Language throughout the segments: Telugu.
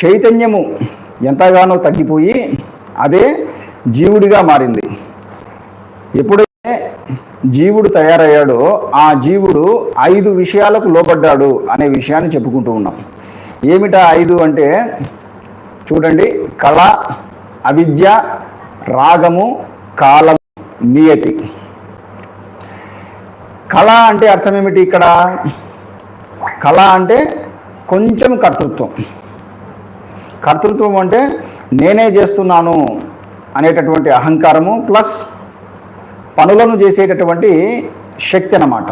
చైతన్యము ఎంతగానో తగ్గిపోయి అదే జీవుడిగా మారింది. ఎప్పుడైతే జీవుడు తయారయ్యాడో ఆ జీవుడు ఐదు విషయాలకు లోపడ్డాడు అనే విషయాన్ని చెప్పుకుంటూ ఉన్నాం. ఏమిటా ఐదు అంటే చూడండి కళ అవిద్య రాగము కాలము నియతి. కళ అంటే అర్థం ఏమిటి ఇక్కడ? కళ అంటే కొంచెం కర్తృత్వం. కర్తృత్వం అంటే నేనే చేస్తున్నాను అనేటటువంటి అహంకారము ప్లస్ పనులను చేసేటటువంటి శక్తి అన్నమాట.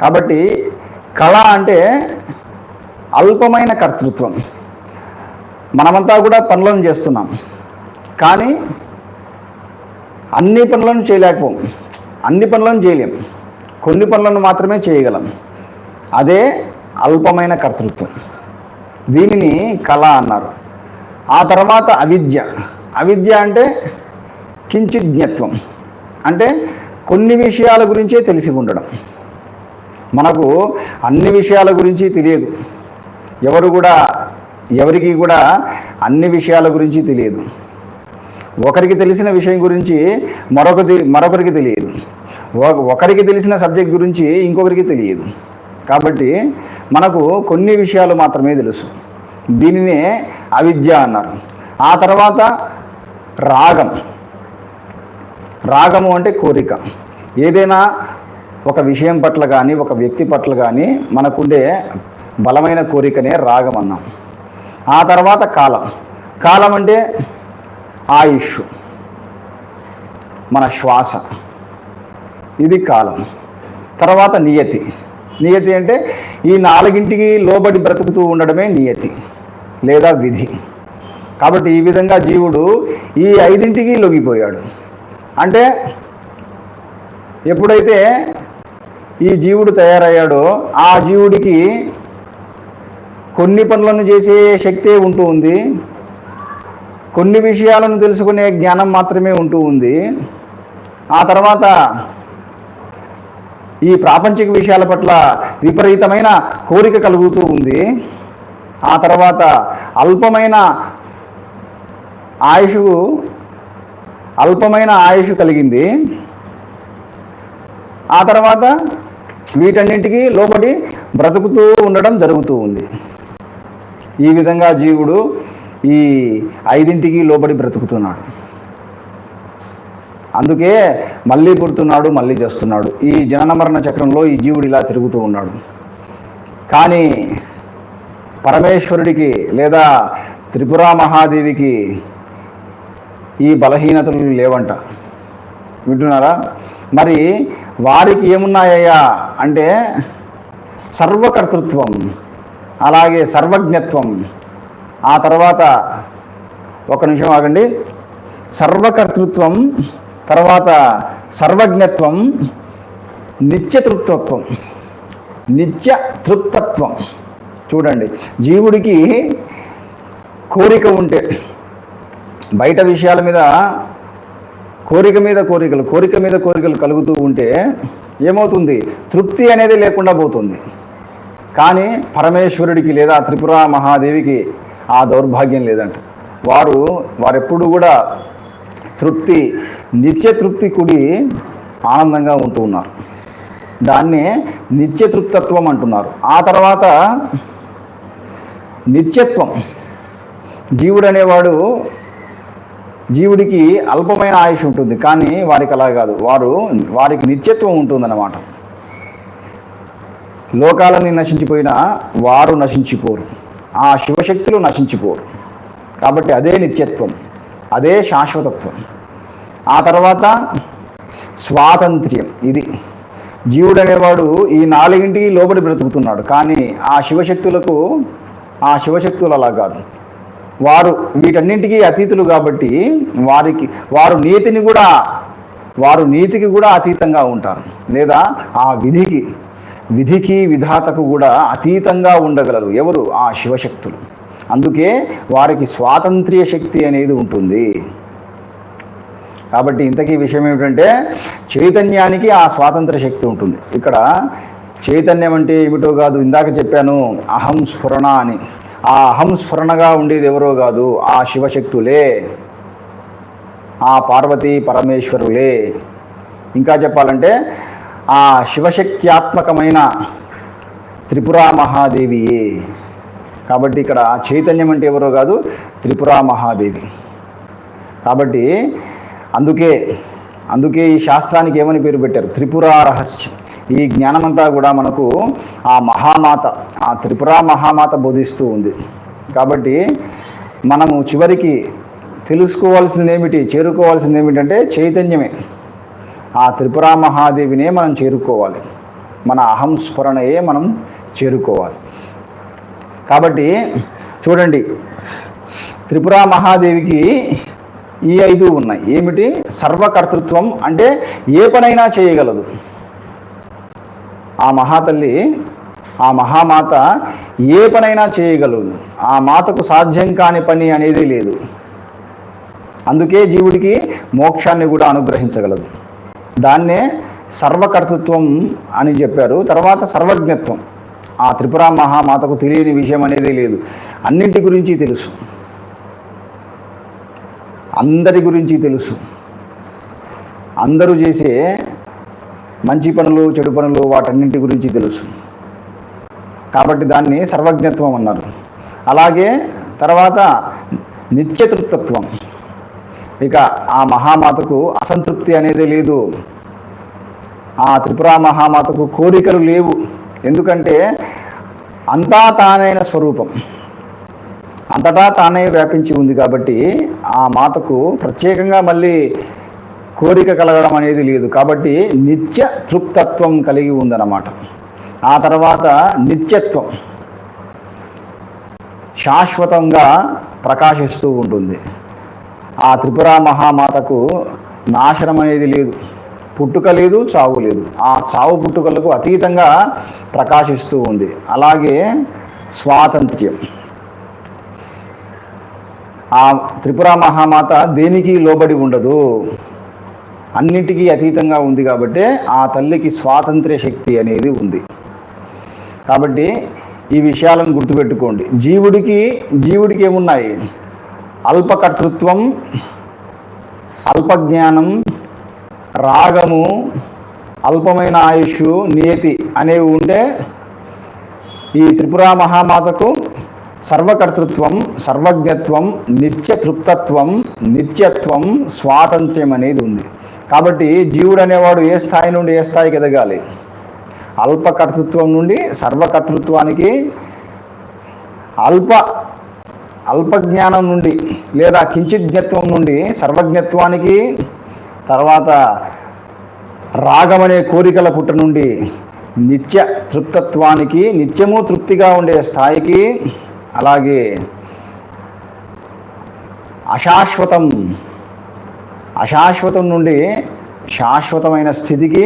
కాబట్టి కళ అంటే అల్పమైన కర్తృత్వం. మనమంతా కూడా పనులను చేస్తున్నాం. కానీ అన్ని పనులను చేయలేకపోం. అన్ని పనులను చేయలేం. కొన్ని పనులను మాత్రమే చేయగలం. అదే అల్పమైన కర్తృత్వం. దీనిని కళ అన్నారు. ఆ తర్వాత అవిద్య. అవిద్య అంటే కించిజ్ఞత్వం అంటే కొన్ని విషయాల గురించే తెలిసి ఉండడం మనకు అన్ని విషయాల గురించి తెలియదు. ఎవరు కూడా ఎవరికి కూడా అన్ని విషయాల గురించి తెలియదు. ఒకరికి తెలిసిన విషయం గురించి మరొకది మరొకరికి తెలియదు. ఒకరికి తెలిసిన సబ్జెక్ట్ గురించి ఇంకొకరికి తెలియదు. కాబట్టి మనకు కొన్ని విషయాలు మాత్రమే తెలుసు. దీనినే అవిద్య అన్నారు. ఆ తర్వాత రాగం. రాగము అంటే కోరిక. ఏదైనా ఒక విషయం పట్ల కానీ ఒక వ్యక్తి పట్ల కానీ మనకుండే బలమైన కోరికనే రాగం అన్నాం. ఆ తర్వాత కాలం. కాలం అంటే ఆయుష్. మన శ్వాస. ఇది కాలం. తర్వాత నియతి. నియతి అంటే ఈ నాలుగింటికి లోబడి బ్రతుకుతూ ఉండడమే నియతి లేదా విధి. కాబట్టి ఈ విధంగా జీవుడు ఈ ఐదింటికి లొంగిపోయాడు. అంటే ఎప్పుడైతే ఈ జీవుడు తయారయ్యాడో ఆ జీవుడికి కొన్ని పనులను చేసే శక్తే ఉంటూ ఉంది. కొన్ని విషయాలను తెలుసుకునే జ్ఞానం మాత్రమే ఉంటూ ఉంది. ఆ తర్వాత ఈ ప్రాపంచిక విషయాల పట్ల విపరీతమైన కోరిక కలుగుతూ ఉంది. ఆ తర్వాత అల్పమైన ఆయుష్ అల్పమైన ఆయుష్ కలిగింది. ఆ తర్వాత వీటన్నింటికి లోబడి బ్రతుకుతూ ఉండడం జరుగుతూ ఉంది. ఈ విధంగా జీవుడు ఈ ఐదింటికి లోబడి బ్రతుకుతున్నాడు. అందుకే మళ్ళీ పుడుతున్నాడు మళ్ళీ చేస్తున్నాడు. ఈ జనన మరణ చక్రంలో ఈ జీవుడు ఇలా తిరుగుతూ ఉన్నాడు. కానీ పరమేశ్వరుడికి లేదా త్రిపుర మహాదేవికి ఈ బలహీనతలు లేవంట. వింటున్నారా? మరి వారికి ఏమున్నాయ్యా అంటే సర్వకర్తృత్వం అలాగే సర్వజ్ఞత్వం. ఆ తర్వాత ఒక నిమిషం ఆగండి. సర్వకర్తృత్వం తర్వాత సర్వజ్ఞత్వం నిత్యతృప్తత్వం నిత్య తృప్తత్వం చూడండి జీవుడికి కోరిక ఉంటే బయట విషయాల మీద కోరిక మీద కోరికలు కోరిక మీద కోరికలు కలుగుతూ ఉంటే ఏమవుతుంది? తృప్తి అనేది లేకుండా పోతుంది. కానీ పరమేశ్వరుడికి లేదా త్రిపుర మహాదేవికి ఆ దౌర్భాగ్యం లేదంట. వారు వారెప్పుడు కూడా తృప్తి నిత్య తృప్తి కూడి ఆనందంగా ఉంటూ ఉన్నారు. దాన్నే నిత్యతృప్తత్వం అంటున్నారు. ఆ తర్వాత నిత్యత్వం. జీవుడు అనేవాడు జీవుడికి అల్పమైన ఆయుష్ ఉంటుంది కానీ వారికి అలా కాదు. వారు వారికి నిత్యత్వం ఉంటుందన్నమాట. లోకాలని నశించిపోయినా వారు నశించిపోరు. ఆ శివశక్తులు నశించిపోరు. కాబట్టి అదే నిత్యత్వం అదే శాశ్వతత్వం. ఆ తర్వాత స్వాతంత్ర్యం ఇది. జీవుడు అనేవాడు ఈ నాలుగింటికి లోబడి బ్రతుకుతున్నాడు. కానీ ఆ శివశక్తులకు ఆ శివశక్తులు అలా కాదు. వారు వీటన్నింటికీ అతీతులు కాబట్టి వారికి వారు నీతిని కూడా వారు నీతికి కూడా అతీతంగా ఉంటారు. లేదా ఆ విధికి విధికి విధాతకు కూడా అతీతంగా ఉండగలరు ఎవరు? ఆ శివశక్తులు. అందుకే వారికి స్వాతంత్ర్య శక్తి అనేది ఉంటుంది. కాబట్టి ఇంతకీ విషయం ఏమిటంటే చైతన్యానికి ఆ స్వాతంత్ర శక్తి ఉంటుంది. ఇక్కడ చైతన్యం అంటే ఏమిటో కాదు ఇందాక చెప్పాను అహం స్ఫురణ అని. ఆ అహం స్ఫురణగా ఉండేది ఎవరో కాదు ఆ శివశక్తులే. ఆ పార్వతీ పరమేశ్వరులే. ఇంకా చెప్పాలంటే ఆ శివశక్త్యాత్మకమైన త్రిపురా మహాదేవియే. కాబట్టి ఇక్కడ చైతన్యం అంటే ఎవరో కాదు త్రిపురా మహాదేవి. కాబట్టి అందుకే అందుకే ఈ శాస్త్రానికి ఏమని పేరు పెట్టారు? త్రిపురా రహస్యం. ఈ జ్ఞానమంతా కూడా మనకు ఆ మహామాత ఆ త్రిపురా మహామాత బోధిస్తూ ఉంది. కాబట్టి మనము చివరికి తెలుసుకోవాల్సింది ఏమిటి చేరుకోవాల్సింది ఏమిటంటే చైతన్యమే. ఆ త్రిపురా మహాదేవినే మనం చేరుకోవాలి. మన అహం స్ఫురణయే మనం చేరుకోవాలి. కాబట్టి చూడండి త్రిపురా మహాదేవికి ఈ ఐదు ఉన్నాయి. ఏమిటి? సర్వకర్తృత్వం అంటే ఏ పనైనా చేయగలదు. ఆ మహాతల్లి ఆ మహామాత ఏ పనైనా చేయగలదు. ఆ మాతకు సాధ్యం కాని పని అనేది లేదు. అందుకే జీవుడికి మోక్షాన్ని కూడా అనుగ్రహించగలదు. దాన్నే సర్వకర్తృత్వం అని చెప్పారు. తర్వాత సర్వజ్ఞత్వం. ఆ త్రిపుర మహామాతకు తెలియని విషయం అనేది లేదు. అన్నింటి గురించి తెలుసు. అందరి గురించి తెలుసు. అందరూ చేసే మంచి పనులు చెడు పనులు వాటన్నింటి గురించి తెలుసు. కాబట్టి దాన్ని సర్వజ్ఞత్వం అన్నారు. అలాగే తర్వాత నిత్యతృప్తత్వం. ఇక ఆ మహామాతకు అసంతృప్తి అనేది లేదు. ఆ త్రిపుర మహామాతకు కోరికలు లేవు. ఎందుకంటే అంతా తానైన స్వరూపం. అంతటా తానే వ్యాపించి ఉంది కాబట్టి ఆ మాతకు ప్రత్యేకంగా మళ్ళీ కోరిక కలగడం అనేది లేదు. కాబట్టి నిత్య తృప్తత్వం కలిగి ఉందన్నమాట. ఆ తర్వాత నిత్యత్వం శాశ్వతంగా ప్రకాశిస్తూ ఉంటుంది. ఆ త్రిపుర మహామాతకు నాశనం అనేది లేదు. పుట్టుక లేదు చావు లేదు. ఆ చావు పుట్టుకలకు అతీతంగా ప్రకాశిస్తూ ఉంది. అలాగే స్వాతంత్ర్యం. ఆ త్రిపుర మహామాత దేనికి లోబడి ఉండదు? అన్నిటికీ అతీతంగా ఉంది కాబట్టి ఆ తల్లికి స్వాతంత్ర్య శక్తి అనేది ఉంది. కాబట్టి ఈ విషయాలను గుర్తుపెట్టుకోండి. జీవుడికి జీవుడికి ఏమున్నాయి అల్పకర్తృత్వం అల్పజ్ఞానం రాగము అల్పమైన ఆయుష్ నియతి అనేవి ఉంటే ఈ త్రిపుర మహామాతకు సర్వకర్తృత్వం సర్వజ్ఞత్వం నిత్య తృప్తత్వం నిత్యత్వం స్వాతంత్ర్యం అనేది ఉంది. కాబట్టి జీవుడు అనేవాడు ఏ స్థాయి నుండి ఏ స్థాయికి ఎదగాలి? అల్పకర్తృత్వం నుండి సర్వకర్తృత్వానికి అల్ప అల్పజ్ఞానం నుండి లేదా కించిజ్ఞత్వం నుండి సర్వజ్ఞత్వానికి తర్వాత రాగం అనే కోరికల పుట్ట నుండి నిత్య తృప్తత్వానికి నిత్యము తృప్తిగా ఉండే స్థాయికి అలాగే అశాశ్వతం అశాశ్వతం నుండి శాశ్వతమైన స్థితికి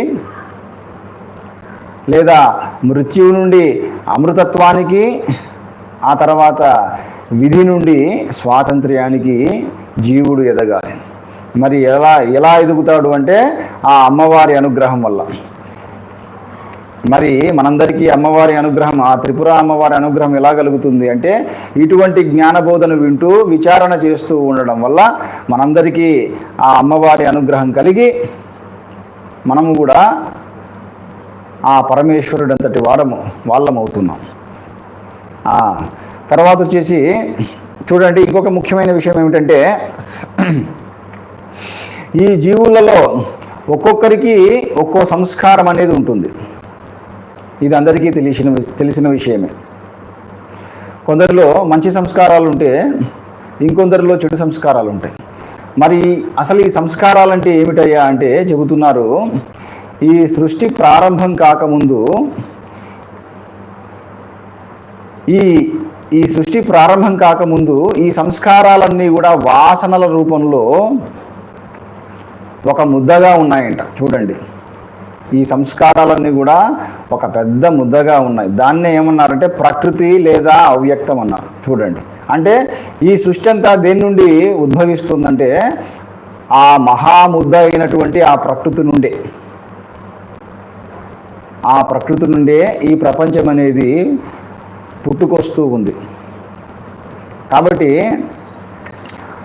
లేదా మృత్యువు నుండి అమృతత్వానికి ఆ తర్వాత విధి నుండి స్వాతంత్ర్యానికి జీవుడు ఎదగాలి. మరి ఎలా ఎలా ఎదుగుతాడు అంటే ఆ అమ్మవారి అనుగ్రహం వల్ల. మరి మనందరికీ అమ్మవారి అనుగ్రహం ఆ త్రిపుర అమ్మవారి అనుగ్రహం ఎలా కలుగుతుంది అంటే ఇటువంటి జ్ఞానబోధను వింటూ విచారణ చేస్తూ ఉండడం వల్ల మనందరికీ ఆ అమ్మవారి అనుగ్రహం కలిగి మనము కూడా ఆ పరమేశ్వరుడు అంతటి వారము వాళ్ళమవుతున్నాం. తర్వాత వచ్చేసి చూడండి ఇంకొక ముఖ్యమైన విషయం ఏమిటంటే ఈ జీవులలో ఒక్కొక్కరికి ఒక్కో సంస్కారం అనేది ఉంటుంది. ఇది అందరికీ తెలిసిన తెలిసిన విషయమే. కొందరిలో మంచి సంస్కారాలు ఉంటే ఇంకొందరిలో చెడు సంస్కారాలు ఉంటాయి. మరి అసలు ఈ సంస్కారాలు అంటే ఏమిటయ్యా అంటే చెబుతున్నారు ఈ సృష్టి ప్రారంభం కాకముందు ఈ ఈ సృష్టి ప్రారంభం కాకముందు ఈ సంస్కారాలన్నీ కూడా వాసనల రూపంలో ఒక ముద్దగా ఉన్నాయంట. చూడండి. ఈ సంస్కారాలన్నీ కూడా ఒక పెద్ద ముద్దగా ఉన్నాయి. దాన్నే ఏమన్నారంటే ప్రకృతి లేదా అవ్యక్తం అన్నారు. చూడండి. అంటే ఈ సృష్టి అంతా దేని నుండి ఉద్భవిస్తుందంటే ఆ మహాముద్ద అయినటువంటి ఆ ప్రకృతి నుండే. ఆ ప్రకృతి నుండే ఈ ప్రపంచం అనేది పుట్టుకొస్తూ ఉంది. కాబట్టి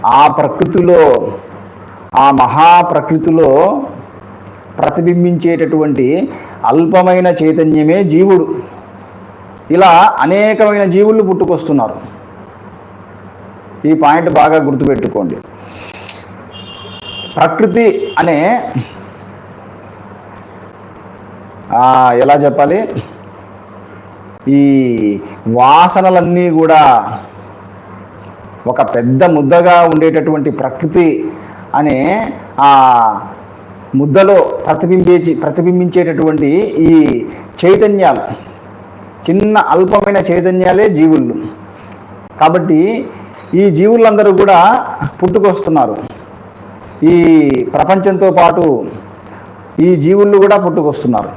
ఆ ప్రకృతిలో ఆ మహాప్రకృతిలో ప్రతిబింబించేటటువంటి అల్పమైన చైతన్యమే జీవుడు. ఇలా అనేకమైన జీవులు పుట్టుకొస్తున్నారు. ఈ పాయింట్ బాగా గుర్తుపెట్టుకోండి. ప్రకృతి అనే ఎలా చెప్పాలి? ఈ వాసనలన్నీ కూడా ఒక పెద్ద ముద్దగా ఉండేటటువంటి ప్రకృతి అనే ఆ ముద్దలో ప్రతిబింబే ప్రతిబింబించేటటువంటి ఈ చైతన్యాలు చిన్న అల్పమైన చైతన్యాలే జీవుళ్ళు. కాబట్టి ఈ జీవులందరూ కూడా పుట్టుకొస్తున్నారు. ఈ ప్రపంచంతో పాటు ఈ జీవుళ్ళు కూడా పుట్టుకొస్తున్నారు.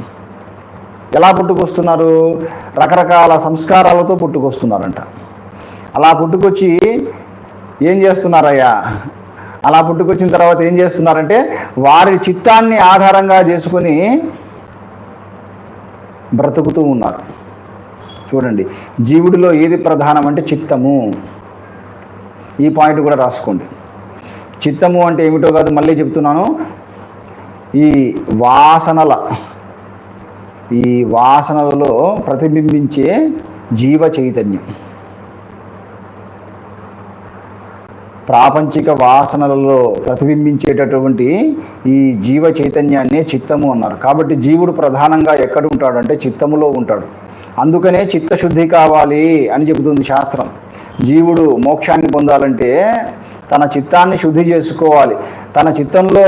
ఎలా పుట్టుకొస్తున్నారు? రకరకాల సంస్కారాలతో పుట్టుకొస్తున్నారంట. అలా పుట్టుకొచ్చి ఏం చేస్తున్నారయ్యా? అలా పుట్టుకొచ్చిన తర్వాత ఏం చేస్తున్నారంటే వారి చిత్తాన్ని ఆధారంగా చేసుకొని బ్రతుకుతూ ఉన్నారు. చూడండి జీవుడిలో ఏది ప్రధానం అంటే చిత్తము. ఈ పాయింట్ కూడా రాసుకోండి. చిత్తము అంటే ఏమిటో కాదు మళ్ళీ చెప్తున్నాను. ఈ వాసనల ఈ వాసనలలో ప్రతిబింబించే జీవ చైతన్యం. ప్రాపంచిక వాసనలలో ప్రతిబింబించేటటువంటి ఈ జీవ చైతన్యాన్నే చిత్తము అన్నారు. కాబట్టి జీవుడు ప్రధానంగా ఎక్కడ ఉంటాడంటే చిత్తములో ఉంటాడు. అందుకనే చిత్తశుద్ధి కావాలి అని చెబుతుంది శాస్త్రం. జీవుడు మోక్షాన్ని పొందాలంటే తన చిత్తాన్ని శుద్ధి చేసుకోవాలి. తన చిత్తంలో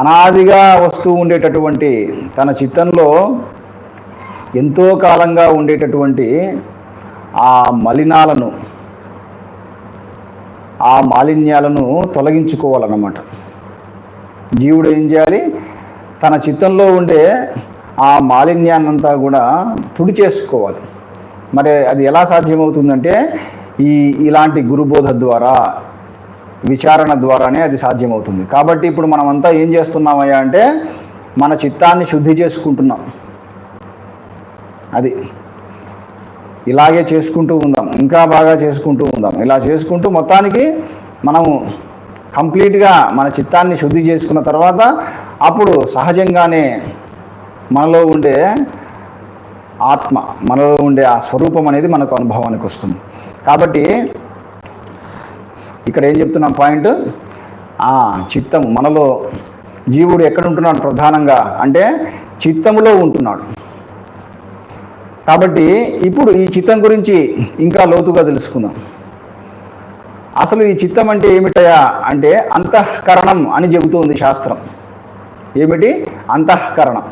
అనాదిగా వస్తూ ఉండేటటువంటి తన చిత్తంలో ఎంతో కాలంగా ఉండేటటువంటి ఆ మలినాలను ఆ మాలిన్యాలను తొలగించుకోవాలన్నమాట. జీవుడు ఏం చేయాలి? తన చిత్తంలో ఉండే ఆ మాలిన్యాన్నంతా కూడా తుడి చేసుకోవాలి. మరి అది ఎలా సాధ్యమవుతుందంటే ఈ ఇలాంటి గురుబోధ ద్వారా విచారణ ద్వారానే అది సాధ్యమవుతుంది. కాబట్టి ఇప్పుడు మనమంతా ఏం చేస్తున్నామయ్యా అంటే మన చిత్తాన్ని శుద్ధి చేసుకుంటున్నాం. అది ఇలాగే చేసుకుంటూ ఉందాం. ఇంకా బాగా చేసుకుంటూ ఉందాం. ఇలా చేసుకుంటూ మొత్తానికి మనము కంప్లీట్గా మన చిత్తాన్ని శుద్ధి చేసుకున్న తర్వాత అప్పుడు సహజంగానే మనలో ఉండే ఆత్మ మనలో ఉండే ఆ స్వరూపం అనేది మనకు అనుభవానికి వస్తుంది. కాబట్టి ఇక్కడ ఏం చెప్తున్నాం పాయింట్? ఆ చిత్తం మనలో జీవుడు ఎక్కడ ఉంటున్నాడు ప్రధానంగా? అంటే చిత్తములో ఉంటున్నాడు. కాబట్టి ఇప్పుడు ఈ చిత్తం గురించి ఇంకా లోతుగా తెలుసుకుందాం. అసలు ఈ చిత్తం అంటే ఏమిటయా అంటే అంతఃకరణం అని చెబుతోంది శాస్త్రం. ఏమిటి? అంతఃకరణం.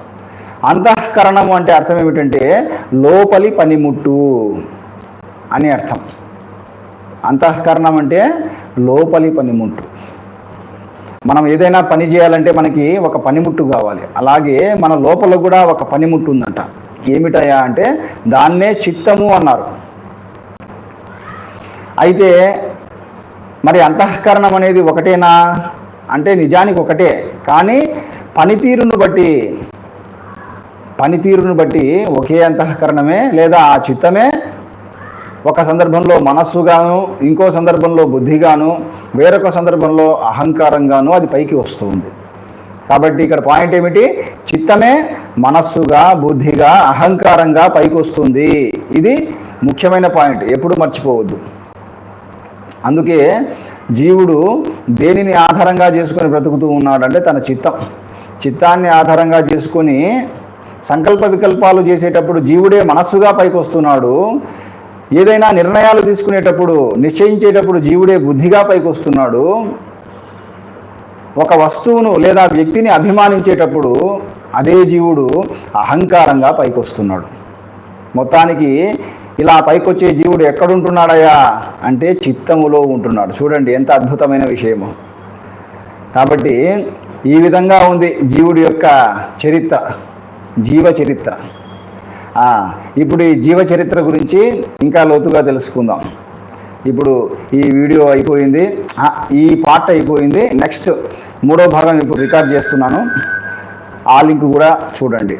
అంతఃకరణం అంటే అర్థం ఏమిటంటే లోపలి పనిముట్టు అని అర్థం. అంతఃకరణం అంటే లోపలి పనిముట్టు. మనం ఏదైనా పని చేయాలంటే మనకి ఒక పనిముట్టు కావాలి. అలాగే మన లోపల కూడా ఒక పనిముట్టు ఉందంట. ఏమిటయా అంటే దాన్నే చిత్తము అన్నారు. అయితే మరి అంతఃకరణం అనేది ఒకటేనా? అంటే నిజానికి ఒకటే. కానీ పనితీరును బట్టి పనితీరును బట్టి ఒకే అంతఃకరణమే లేదా ఆ చిత్తమే ఒక సందర్భంలో మనస్సుగాను ఇంకో సందర్భంలో బుద్ధిగాను వేరొక సందర్భంలో అహంకారంగాను అది పైకి వస్తుంది. కాబట్టి ఇక్కడ పాయింట్ ఏమిటి? చిత్తమే మనస్సుగా బుద్ధిగా అహంకారంగా పైకి వస్తుంది ఇది ముఖ్యమైన పాయింట్. ఎప్పుడు మర్చిపోవద్దు. అందుకే జీవుడు దేనిని ఆధారంగా చేసుకొని బ్రతుకుతూ ఉన్నాడంటే తన చిత్తం. చిత్తాన్ని ఆధారంగా చేసుకొని సంకల్ప వికల్పాలు చేసేటప్పుడు జీవుడే మనస్సుగా పైకి వస్తున్నాడు ఏదైనా నిర్ణయాలు తీసుకునేటప్పుడు నిశ్చయించేటప్పుడు జీవుడే బుద్ధిగా పైకి వస్తున్నాడు ఒక వస్తువును లేదా వ్యక్తిని అభిమానించేటప్పుడు అదే జీవుడు అహంకారంగా పైకి వస్తున్నాడు మొత్తానికి ఇలా పైకొచ్చే జీవుడు ఎక్కడుంటున్నాడయ్యా? అంటే చిత్తములో ఉంటున్నాడు. చూడండి ఎంత అద్భుతమైన విషయము. కాబట్టి ఈ విధంగా ఉంది జీవుడి యొక్క చరిత్ర జీవ చరిత్ర. ఇప్పుడు ఈ జీవ చరిత్ర గురించి ఇంకా లోతుగా తెలుసుకుందాం. ఇప్పుడు ఈ వీడియో అయిపోయింది. ఈ పార్ట్ అయిపోయింది. నెక్స్ట్ మూడో భాగం ఇప్పుడు రికార్డ్ చేస్తున్నాను. ఆ లింక్ కూడా చూడండి.